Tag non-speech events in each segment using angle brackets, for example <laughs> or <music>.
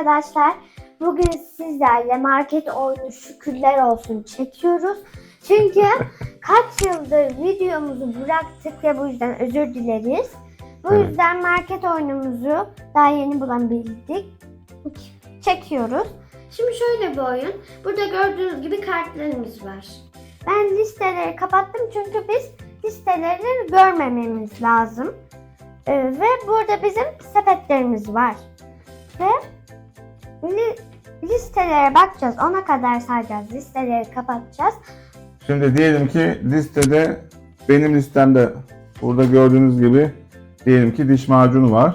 arkadaşlar. Bugün sizlerle market oyunu şükürler olsun çekiyoruz. Çünkü kaç yıldır videomuzu bıraktık ve bu yüzden özür dileriz. Bu Evet. yüzden market oyunumuzu daha yeni bulabildik. Çekiyoruz. Şimdi şöyle bir oyun. Burada gördüğünüz gibi kartlarımız var. Ben listeleri kapattım çünkü biz listeleri görmememiz lazım. Ee, ve burada bizim sepetlerimiz var. Ve li- listelere bakacağız. Ona kadar sayacağız. Listeleri kapatacağız. Şimdi diyelim ki listede benim listemde burada gördüğünüz gibi diyelim ki diş macunu var.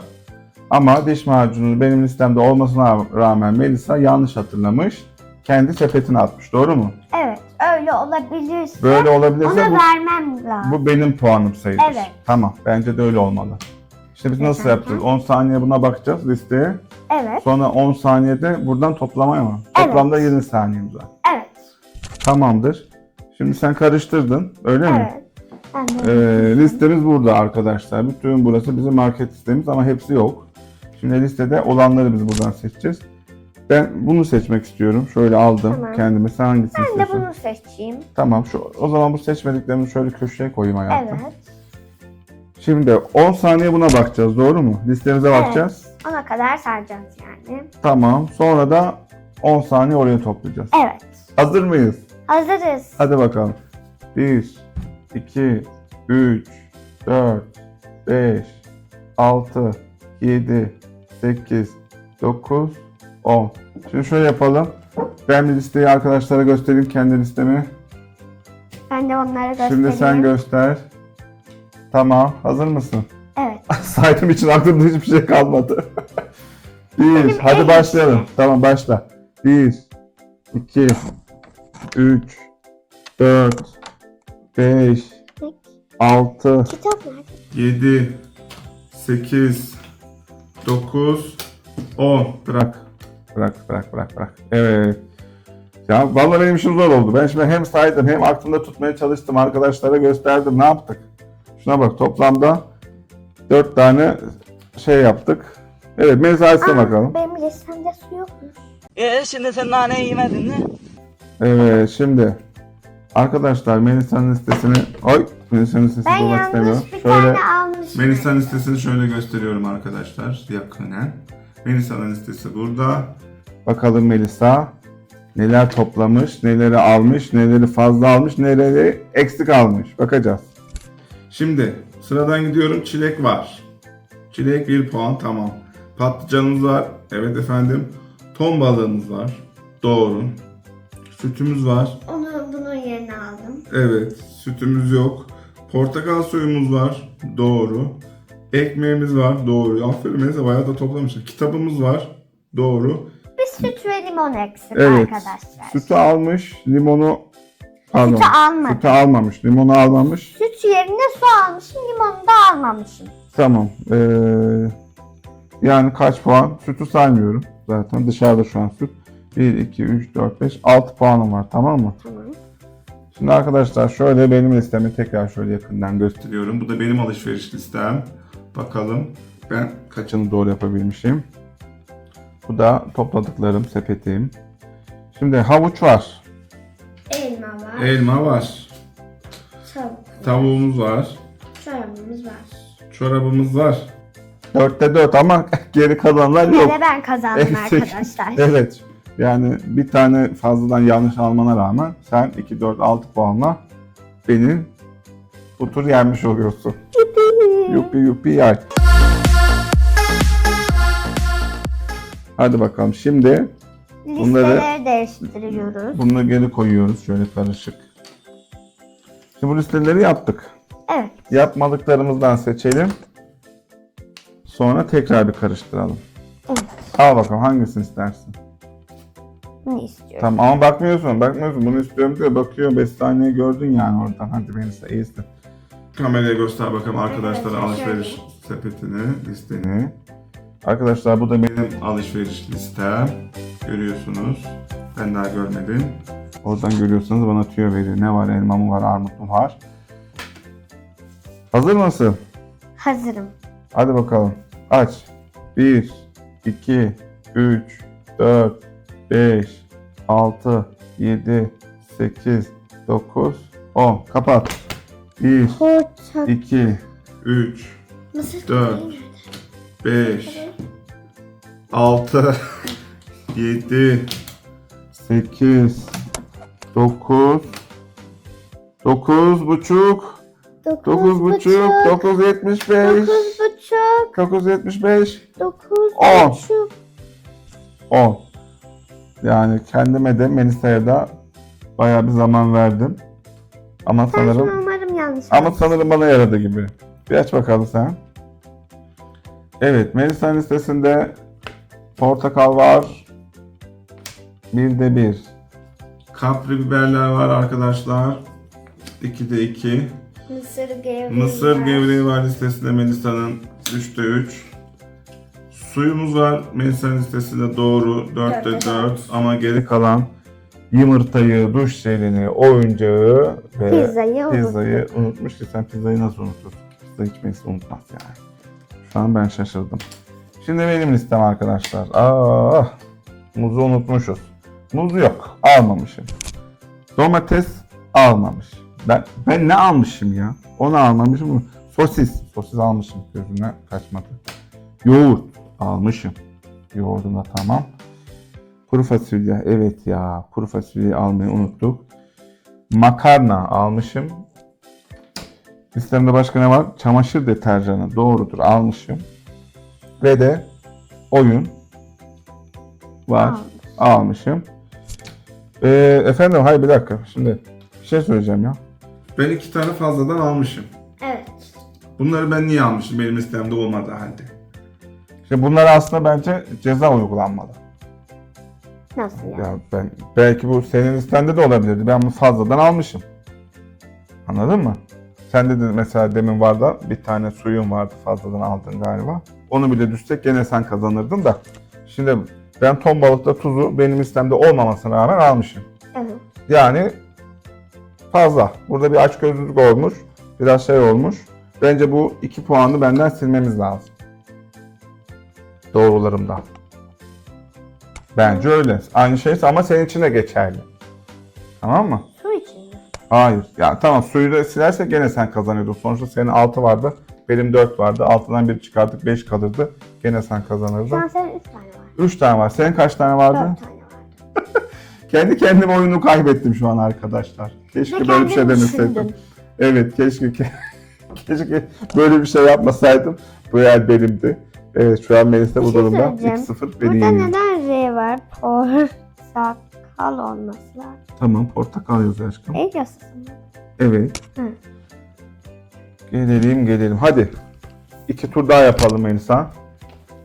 Ama diş macunu benim listemde olmasına rağmen Melisa yanlış hatırlamış. Kendi sepetine atmış. Doğru mu? Evet öyle olabilirse Böyle olabilirse ona bu, vermem lazım. bu benim puanım sayılır. Evet. Tamam. Bence de öyle olmalı. İşte biz nasıl yapacağız? 10 saniye buna bakacağız listeye. Evet. Sonra 10 saniyede buradan toplamaya mı? Evet. Toplamda 20 saniyemiz var. Evet. Tamamdır. Şimdi sen karıştırdın. Öyle mi? Evet. Ben de Ee, listemiz burada arkadaşlar. Bütün burası bizim market listemiz ama hepsi yok. Şimdi listede olanları biz buradan seçeceğiz. Ben bunu seçmek istiyorum. Şöyle aldım Tamam. kendime. Sen hangisini ben de seçiyorsun? bunu seçeyim. Tamam. Şu, o zaman bu seçmediklerimi şöyle köşeye koyayım hayatım. Evet. Şimdi 10 saniye buna bakacağız. Doğru mu? Listemize Evet. bakacağız. Ona kadar saracağız yani. Tamam. Sonra da 10 saniye oraya toplayacağız. Evet. Hazır mıyız? Hazırız. Hadi bakalım. 1, 2, 3, 4, 5, 6, 7, 8, 9, 10. Şimdi şöyle yapalım. Ben bir listeyi arkadaşlara göstereyim kendi listemi. Ben de onlara göstereyim. Şimdi sen göster. Tamam. Hazır mısın? Evet. <laughs> Saydım için aklımda hiçbir şey kalmadı. <laughs> Benim 1. Hadi en başlayalım. iyisi. Tamam başla. 1, 2, 3, 4, 5, 6, Kitap nerede? 7, 8, 9, 10. Bırak. Bırak, bırak, bırak, bırak. Evet. Ya vallahi benim işim zor oldu. Ben şimdi hem saydım hem aklımda tutmaya çalıştım. Arkadaşlara gösterdim. Ne yaptık? Şuna bak toplamda 4 tane şey yaptık. Evet Aa, bakalım. Benim listemde su yokmuş. E şimdi sen naneyi yemedin mi? Evet şimdi arkadaşlar Melisa'nın listesini Oy Melisa'nın listesini Ben bulmak istemiyorum. yanlış bir Şöyle tane almışım. Melisa'nın listesini şöyle gösteriyorum arkadaşlar yakinen. Melisa'nın listesi burada. Bakalım Melisa neler toplamış, neleri almış, neleri fazla almış, neleri eksik almış. Bakacağız. Şimdi sıradan gidiyorum. Çilek var. Çilek 1 puan tamam. Patlıcanımız var. Evet efendim. Ton balığımız var. Doğru. Sütümüz var. Onu bunun yerine aldım. Evet, sütümüz yok. Portakal suyumuz var. Doğru. Ekmeğimiz var. Doğru. Aferin Melisa bayağı da toplamışsın. Kitabımız var. Doğru. Bir süt ve limon eksik Evet. arkadaşlar. Sütü almış, limonu pardon. Sütü almadım. Sütü almamış, limonu almamış. Süt yerine su almışım, limonu da almamışım. Tamam. Ee, yani kaç puan? Sütü saymıyorum. Zaten dışarıda şu an süt. 1, 2, 3, 4, 5, 6 puanım var. Tamam mı? Tamam. Şimdi arkadaşlar şöyle benim listemi tekrar şöyle yakından gösteriyorum. Bu da benim alışveriş listem. Bakalım ben kaçını doğru yapabilmişim. Bu da topladıklarım, sepetim. Şimdi havuç var. Elma var, Elma var. tavuk, Tavuğumuz var. çorabımız var. Çorabımız var. Dörtte dört ama <laughs> geri kalanlar yok. Yine ben kazandım Eksik. arkadaşlar. <laughs> Evet. Yani bir tane fazladan yanlış almana rağmen sen 2, 4, 6 puanla beni bu tur yenmiş oluyorsun. Yuppi yuppi yay. Hadi bakalım şimdi Listeleri değiştiriyoruz. bunu geri koyuyoruz şöyle karışık. Şimdi bu listeleri yaptık. Evet. Yapmadıklarımızdan seçelim. Sonra tekrar bir karıştıralım. Evet. Al bakalım hangisini istersin? Ne istiyorum? Tamam ama bakmıyorsun, bakmıyorsun. Bunu istiyorum diyor. Bakıyor 5 saniye gördün yani oradan. Hadi beni ise iyisin. Kameraya göster bakalım arkadaşlara Arkadaşlar alışveriş sepetini, listeni. Arkadaşlar bu da benim alışveriş listem. Görüyorsunuz. Ben daha görmedim. Oradan görüyorsanız bana tüyo veriyor. Ne var? Elma mı var, armut mu var? Hazır mısın? Hazırım. Hadi bakalım. Aç. 1, 2, 3, 4, 5, 6, 7, 8, 9, 10. Kapat. 1, Portakal. 2, 3, Mısır Dört. gevreği 5, 6, 7, 8, 9, 9 buçuk, Dokuz 9 buçuk, 9 75, Dokuz buçuk. 9 75, Dokuz On. buçuk. 10. Yani kendime de Melisa'ya da bayağı bir zaman verdim. Ama şunu sanırım umarım yanlış ama sanırım bana yaradı gibi. Bir aç bakalım sen. Evet, Melisa'nın listesinde portakal var. Bir de bir. Kapri biberler var arkadaşlar. 2'de 2. Mısır gevreği Mısır var. gevreği var listesinde Melisa'nın 3'te 3. Suyumuz var Melisa'nın listesinde doğru 4'te Dörtte 4 ama geri kalan yumurtayı, duş jelini, oyuncağı ve Pizzayı pizzayı unutmuş ki sen pizzayı nasıl unutursun? Pizza hiç Melisa unutmaz yani. Şu an ben şaşırdım. Şimdi benim listem arkadaşlar. Aa, muzu unutmuşuz. Muz yok. Almamışım. Domates almamış. Ben ben ne almışım ya? Onu almamışım. Sosis. Sosis almışım. Gözüne kaçmadı. Yoğurt almışım. Yoğurdum da tamam. Kuru fasulye. Evet ya. Kuru fasulyeyi almayı unuttuk. Makarna almışım. Listemde başka ne var? Çamaşır deterjanı. Doğrudur. Almışım. Ve de oyun var. Almış. Almışım. Ee, efendim hayır bir dakika. Şimdi bir şey söyleyeceğim ya. Ben iki tane fazladan almışım. Evet. Bunları ben niye almışım benim listemde olmadığı halde? İşte bunlara aslında bence ceza uygulanmalı. Nasıl yani? Ya ben belki bu senin listende de olabilirdi. Ben bunu fazladan almışım. Anladın mı? Sen de mesela demin vardı bir tane suyun vardı fazladan aldın galiba. Onu bile düşsek gene sen kazanırdın da. Şimdi ben ton balıkta tuzu benim listemde olmamasına rağmen almışım. Evet. Yani fazla. Burada bir açgözlülük olmuş. Biraz şey olmuş. Bence bu iki puanı benden silmemiz lazım. Doğrularımdan. Bence öyle. Aynı şeyse ama senin için de geçerli. Tamam mı? Hayır. Ya tamam suyu da silersek gene sen kazanıyordun. Sonuçta senin 6 vardı. Benim 4 vardı. 6'dan 1 çıkardık 5 kalırdı. Gene sen Şu kazanırdın. an senin üç tane var. 3 tane var. Senin kaç tane vardı? Dört tane vardı. <laughs> Kendi kendime oyunu kaybettim şu an arkadaşlar. Keşke Ve böyle bir şey kendini demeseydim. düşündün. Evet keşke <laughs> keşke böyle bir şey yapmasaydım. Bu yer benimdi. Evet şu an Melis'te Bir bu şey durumda söyleyeceğim. 2-0 beni Burada yeniyor. neden R var? <laughs> Portakal olması lazım. Tamam portakal yazıyor aşkım. El yazısı mı? Evet. Hı. Gelelim gelelim. Hadi. İki tur daha yapalım Melisa.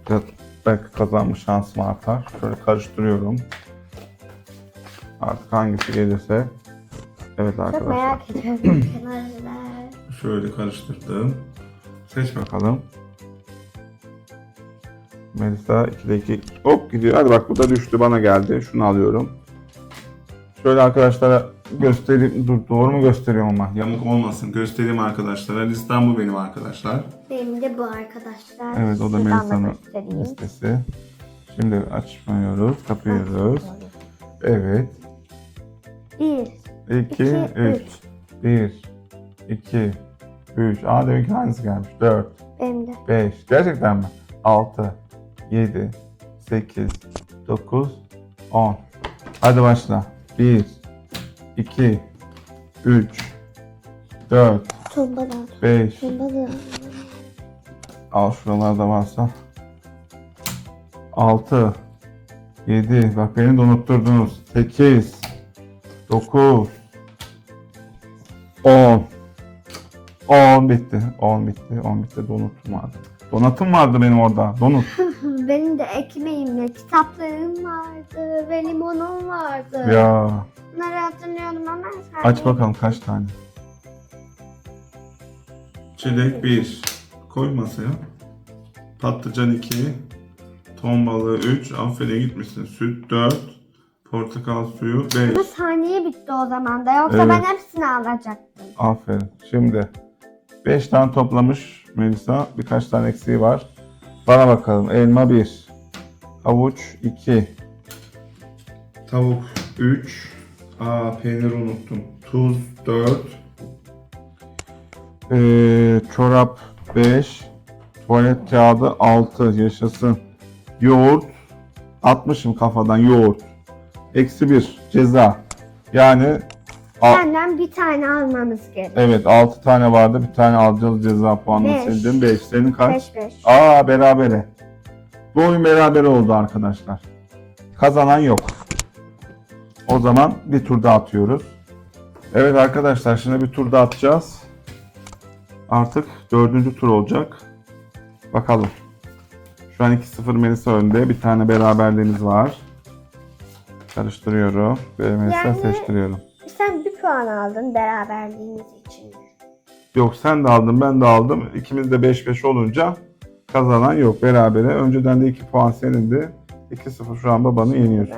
Biraz belki kazanma şansım artar. Şöyle karıştırıyorum. Artık hangisi gelirse. Evet Çok arkadaşlar. merak ediyorum. <clears throat> Şöyle karıştırdım. Seç bakalım. Melisa 2'de 2 hop gidiyor. Hadi bak bu da düştü bana geldi. Şunu alıyorum. Şöyle arkadaşlara göstereyim. Dur doğru mu gösteriyorum ama? Yamuk olmasın. Göstereyim arkadaşlara. Listem bu benim arkadaşlar. Benim de bu arkadaşlar. Evet o da Melisa'nın göstereyim. listesi. Şimdi açmıyoruz. Kapıyoruz. Evet. Bir, 2, iki, 3. üç. 1, 2, 3. Aa demek ki aynısı gelmiş. 4, Benim de. 5. Gerçekten mi? 6, 7, 8, 9, 10. Hadi başla. 1, 2, 3, 4, Tombala. 5. Tombala. Al şuralarda varsa. 6, 7. Bak beni de unutturdunuz. 8, 9, 10. 10 bitti. 10 bitti. 10 bitti. Donutum vardı. Donatım vardı benim orada. Donut. <laughs> Benim de ekmeğimle kitaplarım vardı ve limonum vardı. Ya. Bunları hatırlıyorum ama sen Aç bakalım kaç tane. Çilek 1. Koy masaya. Patlıcan 2. Ton balığı 3. Aferin gitmişsin. Süt 4. Portakal suyu 5. Ama saniye bitti o zaman da yoksa Evet. ben hepsini alacaktım. Aferin. Şimdi 5 tane toplamış Melisa. Birkaç tane eksiği var. Bana bakalım. Elma 1. Havuç 2. Tavuk 3. Aa peynir unuttum. Tuz 4. Ee, çorap 5. Tuvalet kağıdı 6. Yaşasın. Yoğurt. 60'ım kafadan yoğurt. Eksi 1 ceza. Yani Al. Senden bir tane almamız gerek. evet 6 tane vardı. Bir tane alacağız ceza puanını Beş. sildim. 5. Senin kaç? 5 5. Aa berabere. Bu oyun berabere oldu arkadaşlar. Kazanan yok. O zaman bir tur daha atıyoruz. Evet arkadaşlar şimdi bir tur daha atacağız. Artık dördüncü tur olacak. Bakalım. Şu an 2-0 Melisa önde. Bir tane beraberliğimiz var. Karıştırıyorum. Ve Melisa Yani- seçtiriyorum. Bir puan aldın beraberliğiniz için. Yok sen de aldın ben de aldım. İkimiz de 5-5 olunca kazanan yok berabere. Önceden de 2 puan senindi. 2-0 şu an babanı yeniyorsun.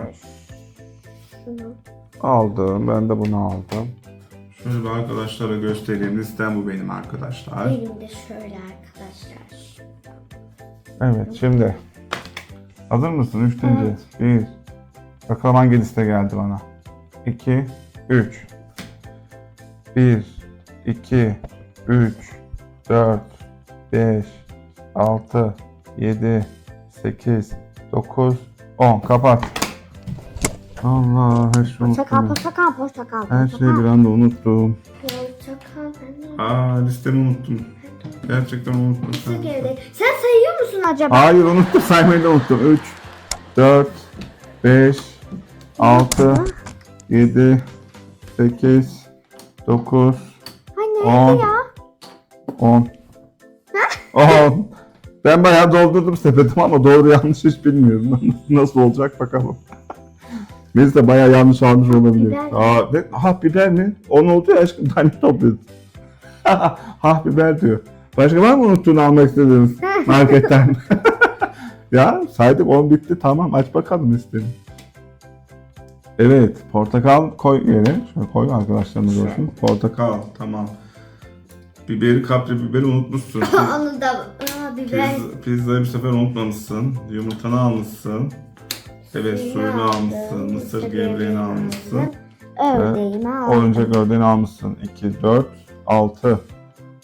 Aldım. Ben de bunu aldım. Şöyle bir arkadaşlara göstereyim. Listem bu benim arkadaşlar. Benim de şöyle arkadaşlar. Evet şimdi. Hazır mısın? 3 deyince. 1. Bakalım hangi liste geldi bana. 2, 3. 1, 2, 3, 4, 5, 6, 7, 8, 9, 10. Kapat. Allah her şeyi Portakal, unuttum. portakal, portakal. Her şeyi bir anda unuttum. Portakal ben de- Aa listemi unuttum. Gerçekten unuttum. Geldi? Sen sayıyor musun acaba? Hayır unuttum saymayı da unuttum. 3, 4, 5, 6, 7, 8, 9, Ay nerede On. ya? 10. 10. Ben bayağı doldurdum sepetimi ama doğru yanlış hiç bilmiyorum. <laughs> Nasıl olacak bakalım. Biz de bayağı yanlış almış olabilir. Biber. Aa, ne? Ha biber mi? O ne oldu ya aşkım? Tane topluyordun. <laughs> ha biber diyor. Başka var mı unuttuğunu almak istediğiniz <laughs> marketten? ya saydık 10 bitti tamam aç bakalım listeni. Evet portakal koy yere. Şöyle koy arkadaşlarımız görsün. Portakal tamam. Biberi kapri biberi unutmuşsun. <laughs> Onu da Aa, biber. Pizza, pizzayı bir sefer unutmamışsın. Yumurtanı almışsın. Evet suyunu almışsın. Mısır gevreğini almışsın. Ördeğimi aldım. Oyuncak ördeğini almışsın. 2, 4, 6.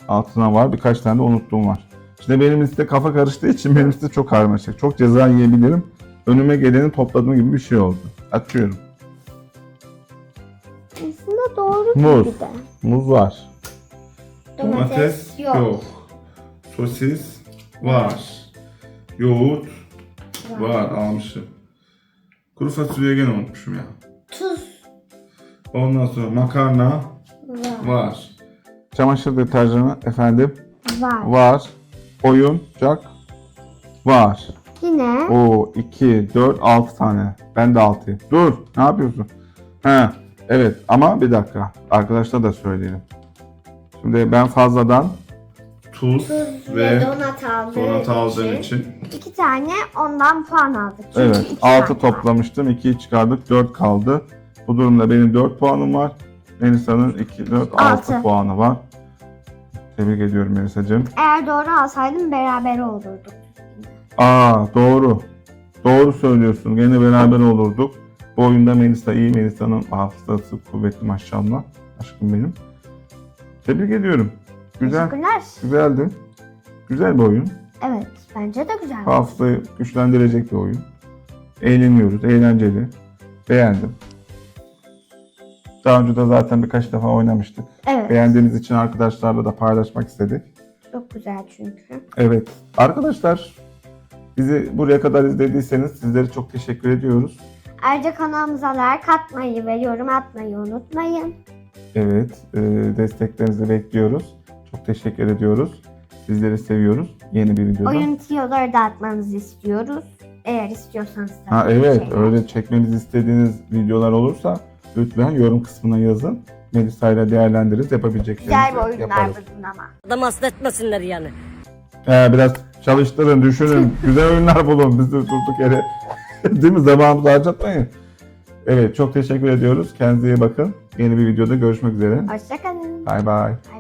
Altına var. Birkaç tane de unuttuğum var. Şimdi benim liste kafa karıştığı için benim liste çok karmaşık. Çok ceza yiyebilirim. Önüme geleni topladığım gibi bir şey oldu. Açıyorum. Muz. de. Muz var. Domates, yok. Sosis var. Yoğurt var almışım. Kuru fasulye gene unutmuşum ya. Tuz Ondan sonra makarna var. var. Çamaşır deterjanı efendim Var. var. Oyuncak var. Yine O 2, 4, 6 tane. Ben de 6. Dur ne yapıyorsun? He evet ama bir dakika. Arkadaşlar da söyleyelim. Şimdi ben fazladan tuz, tuz ve, donat aldığım donat aldığım için, iki tane ondan puan aldık. Çünkü evet iki 6 tane toplamıştım. 2'yi çıkardık 4 kaldı. Bu durumda benim 4 puanım var. Melisa'nın 2, 4, 6 Altı. puanı var. Tebrik ediyorum Melisa'cığım. Eğer doğru alsaydım beraber olurduk. Aa doğru. Doğru söylüyorsun. Gene beraber olurduk. Bu oyunda Melisa iyi. Melisa'nın hafızası kuvvetli maşallah. Aşkım benim. Tebrik ediyorum. Güzel. Teşekkürler. Güzeldi. Güzel bir oyun. Evet bence de güzel. Hafızayı güçlendirecek bir oyun. Eğleniyoruz. Eğlenceli. Beğendim. Daha önce de zaten birkaç defa oynamıştık. Evet Beğendiğiniz için arkadaşlarla da paylaşmak istedik. çok güzel çünkü. Evet. Arkadaşlar bizi buraya kadar izlediyseniz sizlere çok teşekkür ediyoruz. Ayrıca kanalımıza like atmayı ve yorum atmayı unutmayın. Evet. e, desteklerinizi bekliyoruz. Çok teşekkür ediyoruz. Sizleri seviyoruz. Yeni bir videoda. Oyun tiyoları da atmanızı istiyoruz. Eğer istiyorsanız tabii. Ha evet. şeyler. Öyle çekmemizi istediğiniz videolar olursa lütfen yorum kısmına yazın. Melisa ile değerlendiririz. Yapabileceklerimizi Güzel bir oyunlar yaparız. bulun ama. Adam hasta etmesinler yani. He, biraz çalıştırın, düşünün. <laughs> Güzel oyunlar bulun. Biz de durduk yere. <laughs> Değil mi? Zamanımızı harcatmayın. Evet. Çok teşekkür ediyoruz. Kendinize iyi bakın. Yeni bir videoda görüşmek üzere. Hoşçakalın. Bay bay. Bay